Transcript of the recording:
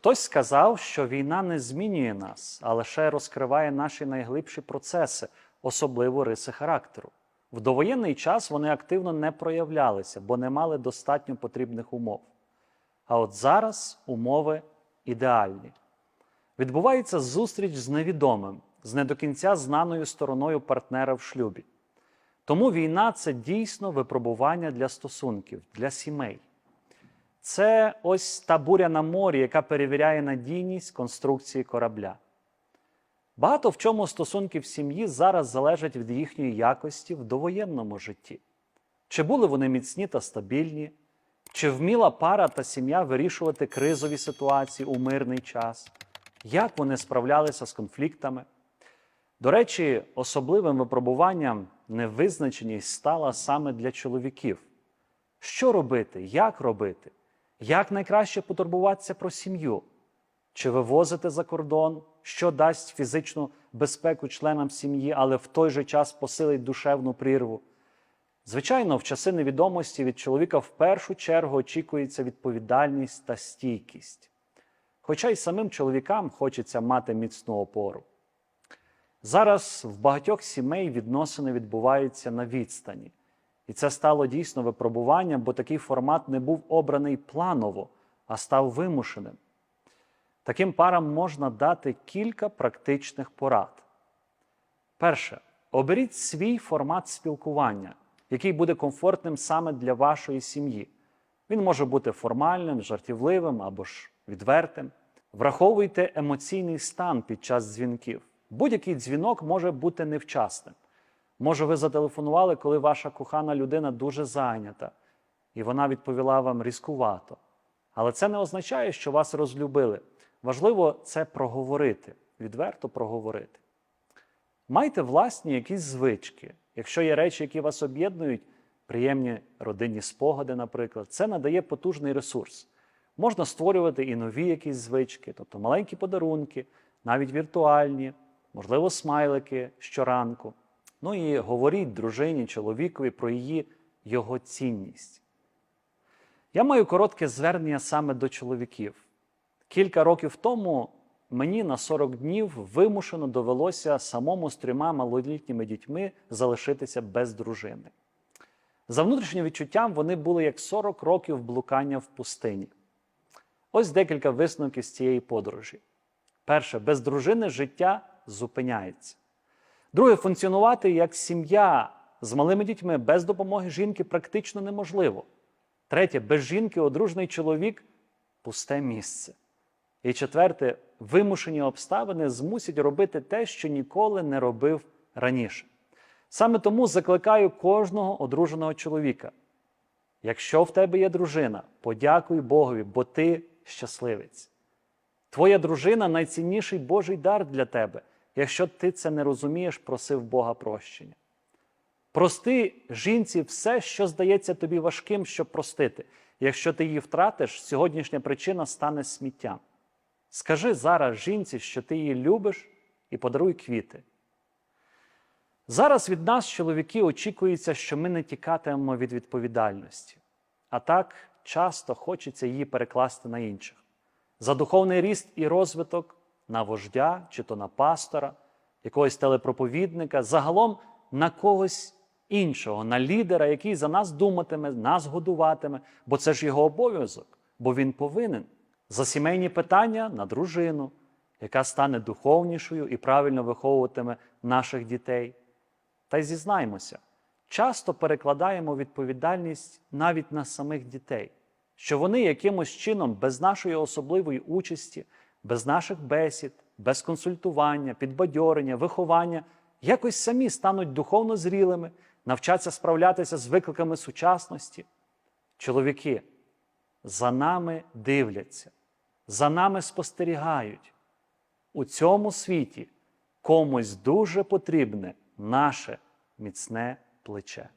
Хтось сказав, що війна не змінює нас, а лише розкриває наші найглибші процеси, особливо риси характеру. В довоєнний час вони активно не проявлялися, бо не мали достатньо потрібних умов. А от зараз умови ідеальні. Відбувається зустріч з невідомим, з не до кінця знаною стороною партнера в шлюбі. Тому війна це дійсно випробування для стосунків, для сімей. Це ось та буря на морі, яка перевіряє надійність конструкції корабля. Багато в чому стосунки в сім'ї зараз залежать від їхньої якості в довоєнному житті. Чи були вони міцні та стабільні, чи вміла пара та сім'я вирішувати кризові ситуації у мирний час, як вони справлялися з конфліктами. До речі, особливим випробуванням невизначеність стала саме для чоловіків. Що робити, як робити, як найкраще потурбуватися про сім'ю, чи вивозити за кордон, що дасть фізичну безпеку членам сім'ї, але в той же час посилить душевну прірву. Звичайно, в часи невідомості від чоловіка в першу чергу очікується відповідальність та стійкість. Хоча й самим чоловікам хочеться мати міцну опору. Зараз в багатьох сімей відносини відбуваються на відстані. І це стало дійсно випробуванням, бо такий формат не був обраний планово, а став вимушеним. Таким парам можна дати кілька практичних порад. Перше, оберіть свій формат спілкування, який буде комфортним саме для вашої сім'ї. Він може бути формальним, жартівливим або ж відвертим. Враховуйте емоційний стан під час дзвінків. Будь-який дзвінок може бути невчасним. Може, ви зателефонували, коли ваша кохана людина дуже зайнята, і вона відповіла вам різкувато. Але це не означає, що вас розлюбили. Важливо це проговорити, відверто проговорити. Майте власні якісь звички. Якщо є речі, які вас об'єднують, приємні родинні спогади, наприклад, це надає потужний ресурс. Можна створювати і нові якісь звички, тобто маленькі подарунки, навіть віртуальні, можливо, смайлики щоранку. Ну і говоріть дружині, чоловікові про її його цінність. Я маю коротке звернення саме до чоловіків. Кілька років тому мені на 40 днів вимушено довелося самому з трьома малолітніми дітьми залишитися без дружини. За внутрішнім відчуттям вони були як 40 років блукання в пустині. Ось декілька висновків з цієї подорожі. Перше, без дружини життя зупиняється. Друге, функціонувати як сім'я з малими дітьми без допомоги жінки практично неможливо. Третє, без жінки одружний чоловік пусте місце. І четверте, вимушені обставини змусять робити те, що ніколи не робив раніше. Саме тому закликаю кожного одруженого чоловіка. Якщо в тебе є дружина, подякуй Богові, бо ти щасливець. Твоя дружина найцінніший Божий дар для тебе. Якщо ти це не розумієш, просив Бога прощення. Прости жінці все, що здається тобі важким, щоб простити. Якщо ти її втратиш, сьогоднішня причина стане сміттям. Скажи зараз жінці, що ти її любиш, і подаруй квіти. Зараз від нас, чоловіки, очікується, що ми не тікатимемо від відповідальності, а так часто хочеться її перекласти на інших. За духовний ріст і розвиток на вождя чи то на пастора, якогось телепроповідника, загалом на когось іншого, на лідера, який за нас думатиме, нас годуватиме, бо це ж його обов'язок, бо він повинен. За сімейні питання на дружину, яка стане духовнішою і правильно виховуватиме наших дітей. Та й зізнаймося, часто перекладаємо відповідальність навіть на самих дітей, що вони якимось чином без нашої особливої участі, без наших бесід, без консультування, підбадьорення, виховання якось самі стануть духовно зрілими, навчаться справлятися з викликами сучасності. Чоловіки за нами дивляться, за нами спостерігають. У цьому світі комусь дуже потрібне наше міцне плече.